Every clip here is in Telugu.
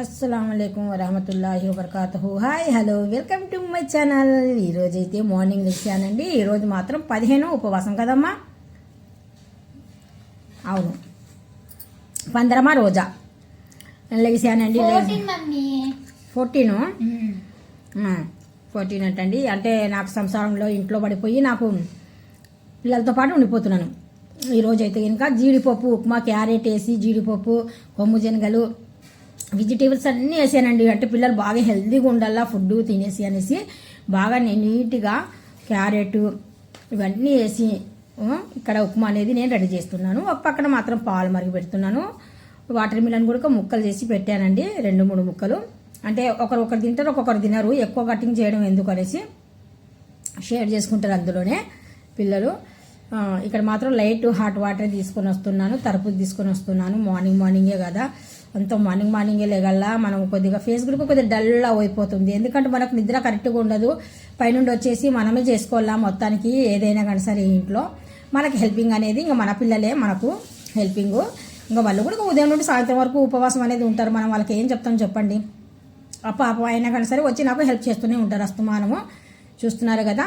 అస్సలం వరహమతుల్లాహి వబర్కాతహు. Hi hello welcome to my channel. ఈరోజు అయితే మార్నింగ్ లేచానండి. ఈరోజు మాత్రం పదిహేను ఉపవాసం కదమ్మా? అవును. పందరమా రోజా? లేచానండి ఫోర్టీన్ ఫోర్టీను? ఫోర్టీన్ అంటండి. అంటే నాకు సంసారంలో ఇంట్లో పడిపోయి నాకు పిల్లలతో పాటు ఉండిపోతున్నాను. ఈరోజు అయితే కనుక జీడిపప్పు ఉప్మా క్యారెట్ వేసి జీడిపప్పు కొమ్ము శనగలు వెజిటేబుల్స్ అన్నీ వేసానండి. అంటే పిల్లలు బాగా హెల్తీగా ఉండాలా ఫుడ్ తినేసి అనేసి బాగా నేను నీట్గా క్యారెట్ ఇవన్నీ వేసి ఇక్కడ ఉప్మా అనేది నేను రెడీ చేస్తున్నాను. ఒక పక్కన మాత్రం పాలు మరిగి పెడుతున్నాను. వాటర్ మిలన్ కూడా ముక్కలు చేసి పెట్టానండి రెండు మూడు ముక్కలు. అంటే ఒకరు ఒకరు తింటారు ఒక్కొక్కరు తినరు. ఎక్కువ కటింగ్ చేయడం ఎందుకు అనేసి షేర్ చేసుకుంటారు అందులోనే పిల్లలు. ఇక్కడ మాత్రం లైట్ హాట్ వాటర్ తీసుకొని వస్తున్నాను తరపు తీసుకొని వస్తున్నాను. మార్నింగ్ మార్నింగే కదా. అంత మార్నింగ్ మార్నింగే లేగల్లా. మనం కొద్దిగా ఫేస్ కూడా కొద్దిగా డల్ అయిపోతుంది. ఎందుకంటే మనకు నిద్ర కరెక్ట్గా ఉండదు. పైనుండి వచ్చేసి మనమే చేసుకోవాలా మొత్తానికి ఏదైనా కానీ సరే ఇంట్లో. మనకి హెల్పింగ్ అనేది ఇంకా మన పిల్లలే మనకు హెల్పింగ్ ఇంకా వాళ్ళు కూడా ఉదయం నుండి సాయంత్రం వరకు ఉపవాసం అనేది ఉంటారు. మనం వాళ్ళకి ఏం చెప్తాం చెప్పండి. ఆ పాప అయినా కానీ సరే వచ్చి నాకు హెల్ప్ చేస్తూనే ఉంటారు అస్తమానము. చూస్తున్నారు కదా.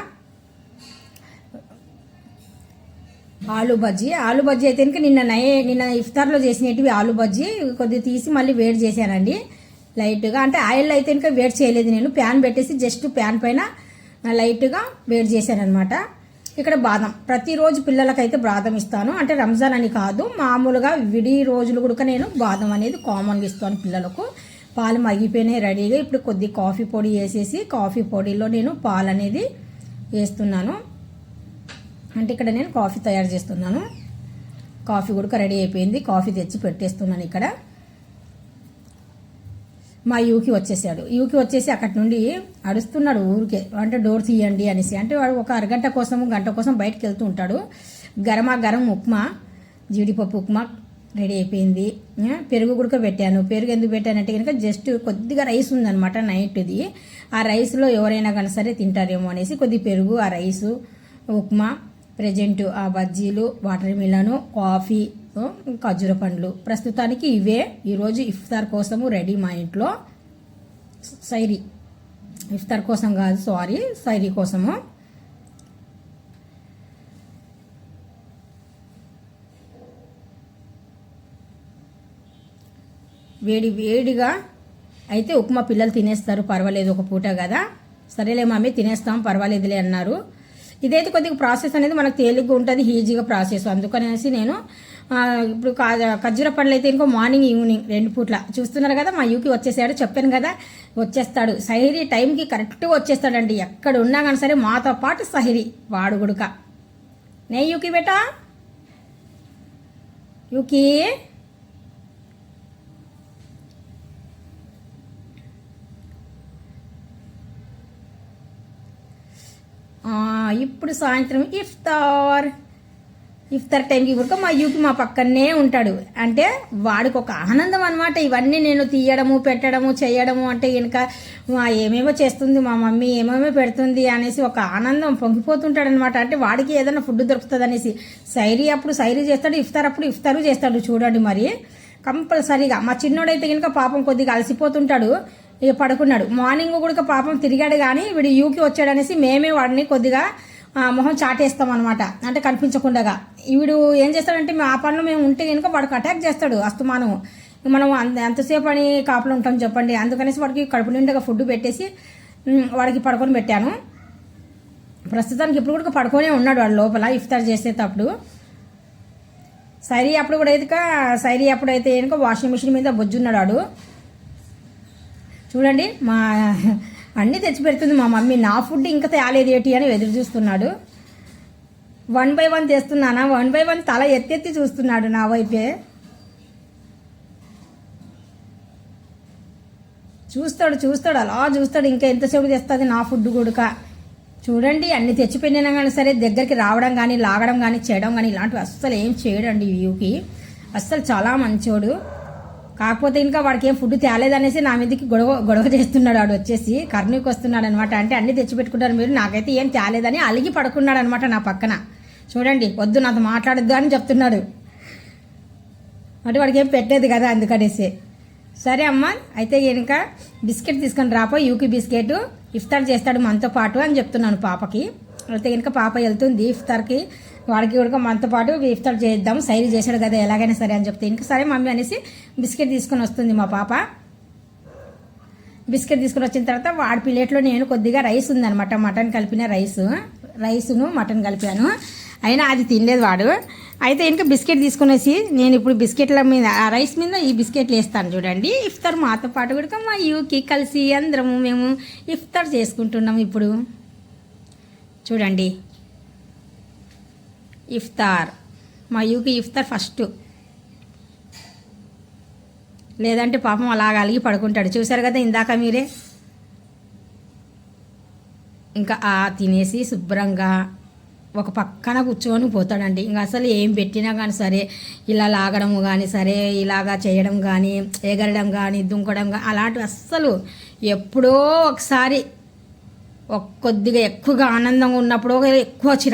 ఆలు బజ్జీ. ఆలు బజ్జీ అయితే కనుక నిన్న నై నిన్న ఇఫ్తార్లో చేసినవి ఆలు బజ్జీ. కొద్దిగా తీసి మళ్ళీ వేడి చేశానండి. లైట్గా అంటే ఆయిల్ అయితే కనుక వేడి చేయలేదు నేను. ప్యాన్ పెట్టేసి జస్ట్ ప్యాన్ పైన లైట్గా వేడి చేశాను అనమాట ఇక్కడ బాదం. ప్రతిరోజు పిల్లలకైతే బాదం ఇస్తాను. అంటే రంజాన్ అని కాదు. మామూలుగా విడి రోజులు కూడా నేను బాదం అనేది కామన్గా ఇస్తాను పిల్లలకు. పాలు మరిగిపోయినాయి రెడీగా. ఇప్పుడు కొద్ది కాఫీ పొడి వేసేసి కాఫీ పొడిలో నేను పాలు అనేది వేస్తున్నాను. అంటే ఇక్కడ నేను కాఫీ తయారు చేస్తున్నాను. కాఫీ కూడా రెడీ అయిపోయింది. కాఫీ తెచ్చి పెట్టేస్తున్నాను ఇక్కడ. మా యూకి వచ్చేసాడు. యూకి వచ్చేసి అక్కడి నుండి అడుస్తున్నాడు ఊరికే. అంటే డోర్ తీయండి అనేసి. అంటే వాడు ఒక అరగంట కోసం గంట కోసం బయటకు వెళ్తూ ఉంటాడు. గరమా గరం ఉప్మా జీడిపప్పు ఉప్మా రెడీ అయిపోయింది. పెరుగు కూడా పెట్టాను. పెరుగు ఎందుకు పెట్టానంటే కనుక జస్ట్ కొద్దిగా రైస్ ఉందన్నమాట నైట్ది. ఆ రైస్లో ఎవరైనా కానీ సరే తింటారేమో అనేసి కొద్ది పెరుగు ఆ రైసు ఉప్మా ప్రజెంట్ ఆ బజ్జీలు వాటర్ మిలను కాఫీ ఖర్జూర పండ్లు. ప్రస్తుతానికి ఇవే. ఈరోజు ఇఫ్తార్ కోసము రెడీ మా ఇంట్లో. సైరీ. ఇఫ్తార్ కోసం కాదు సారీ సైరీ కోసము. వేడి వేడిగా అయితే ఉప్మా పిల్లలు తినేస్తారు పర్వాలేదు ఒక పూట కదా. సరేలే మమ్మీ తినేస్తాం పర్వాలేదులే అన్నారు. ఇదైతే కొద్దిగా ప్రాసెస్ అనేది మనకు తేలిగ్గా ఉంటుంది ఈజీగా ప్రాసెస్. అందుకనేసి నేను ఇప్పుడు కా- ఖర్జూర పండ్లు అయితే ఇంకో మార్నింగ్ ఈవినింగ్ రెండు పూట్ల. చూస్తున్నారు కదా మా యూకి వచ్చేసాడు చెప్పాను కదా వచ్చేస్తాడు. సహిరి టైంకి కరెక్ట్గా వచ్చేస్తాడండి. ఎక్కడ ఉన్నా కానీ సరే మాతో పాటు సహిరి వాడు గుడుక. నే యూకి బేటా? యూకి ఆ, ఇప్పుడు సాయంత్రం ఇఫ్తార్. ఇఫ్తార్ టైంకి కూడా మా యూకి మా పక్కనే ఉంటాడు. అంటే వాడికి ఒక ఆనందం అనమాట ఇవన్నీ నేను తీయడము పెట్టడము చేయడము అంటే కనుక "మా ఏమేమో చేస్తుంది మా మమ్మీ ఏమేమో పెడుతుంది అనేసి ఒక ఆనందం పొంగిపోతుంటాడు అనమాట అంటే వాడికి ఏదైనా ఫుడ్ దొరుకుతుంది అనేసి సైరీ అప్పుడు సైరీ చేస్తాడు ఇఫ్తార్ అప్పుడు ఇఫ్తారు చేస్తాడు చూడండి మరి. కంపల్సరీగా మా చిన్నోడైతే కనుక పాపం కొద్దిగా అలసిపోతుంటాడు. ఇక పడుకున్నాడు. మార్నింగ్ కూడా పాపం తిరిగాడు కానీ వీడు యూకి వచ్చాడనేసి మేమే వాడిని కొద్దిగా మొహం చాటేస్తాం అనమాట అంటే కనిపించకుండా వీడు ఏం చేస్తాడంటే మా పనులు మేము ఉంటే కనుక వాడికి అటాక్ చేస్తాడు అస్తమానం మనం అంత ఎంతసేపు అని కాపులు ఉంటాం చెప్పండి. అందుకనేసి వాడికి కడుపు నిండుగా ఫుడ్ పెట్టేసి వాడికి పడుకొని పెట్టాను. ప్రస్తుతానికి ఇప్పుడు కూడా పడుకొనే ఉన్నాడు వాడు లోపల ఇఫ్తార్ చేసేటప్పుడు. సైరీ అప్పుడు కూడా అయితే సైరీ అప్పుడు అయితే కనుక వాషింగ్ మిషన్ మీద బొజ్జున్నాడు వాడు. చూడండి మా అన్నీ తెచ్చి పెడుతుంది మా మమ్మీ. నా ఫుడ్ ఇంకా తేలేదు ఏటి అని ఎదురు చూస్తున్నాడు. వన్ బై వన్ తెస్తున్నానా? వన్ బై వన్ తల ఎత్తెత్తి చూస్తున్నాడు నా వైపే. చూస్తాడు చూస్తాడు అలా చూస్తాడు. ఇంకా ఎంతసేపు తెస్తుంది నా ఫుడ్ కొడుక? చూడండి అన్ని తెచ్చిపెట్టినా కానీ సరే దగ్గరికి రావడం కానీ లాగడం కానీ చేయడం కానీ ఇలాంటివి అస్సలు ఏం చేయడండి యూకి అస్సలు చాలా మంచోడు. కాకపోతే ఇంకా వాడికి ఏం ఫుడ్ తేలేదనేసి నా మీదకి గొడవ గొడవ చేస్తున్నాడు వాడు వచ్చేసి. కర్నూకి వస్తున్నాడు అనమాట అంటే అన్ని తెచ్చిపెట్టుకుంటారు మీరు. నాకైతే ఏం తేలేదని అలిగి పడుకున్నాడు అనమాట నా పక్కన. చూడండి వద్దు నాతో మాట్లాడొద్దు అని చెప్తున్నాడు. అంటే వాడికి ఏం పెట్టేది కదా అందుకనేసి. సరే అమ్మ అయితే కనుక బిస్కెట్ తీసుకొని రాపో యూకి బిస్కెట్ ఇఫ్తార్ చేస్తాడు మనతో పాటు అని చెప్తున్నాను పాపకి. అయితే కనుక పాప వెళ్తుంది ఇఫ్తార్కి. వాడికి కూడా మనతో పాటు ఇఫ్తార్ చేద్దాం. సైడ్ చేశాడు కదా ఎలాగైనా సరే అని చెప్తే. ఇంకా సరే మమ్మీ అనేసి బిస్కెట్ తీసుకొని వస్తుంది మా పాప. బిస్కెట్ తీసుకుని వచ్చిన తర్వాత వాడి ప్లేట్లో నేను కొద్దిగా రైస్ ఉందన్నమాట. మటన్ కలిపిన రైస్. రైస్ను మటన్ కలిపాను. అయినా అది తినలేదు వాడు. అయితే ఇంకా బిస్కెట్ తీసుకునేసి నేను ఇప్పుడు బిస్కెట్ల మీద ఆ రైస్ మీద ఈ బిస్కెట్లు వేస్తాను చూడండి. ఇఫ్తార్ మాతో పాటు కూడా మా యూకి కలిసి అందరము మేము ఇఫ్తార్ చేసుకుంటున్నాం ఇప్పుడు. చూడండి. ఇఫ్తార్. మా యూకి ఇఫ్తార్ ఫస్ట్. లేదంటే పాపం అలాగ అలిగి పడుకుంటాడు. చూసారు కదా ఇందాక మీరే? ఇంకా ఆ తినేసి శుభ్రంగా ఒక పక్కన కూర్చొని పోతాడండి. ఇంకా అసలు ఏం పెట్టినా కానీ సరే ఇలా లాగడం కానీ సరే ఇలాగా చేయడం కానీ ఎగరడం కానీ దుంకడం కానీ అలాంటివి అస్సలు ఎప్పుడో ఒకసారి ఒక కొద్దిగా ఎక్కువగా ఆనందంగా ఉన్నప్పుడు ఎక్కువ చిరా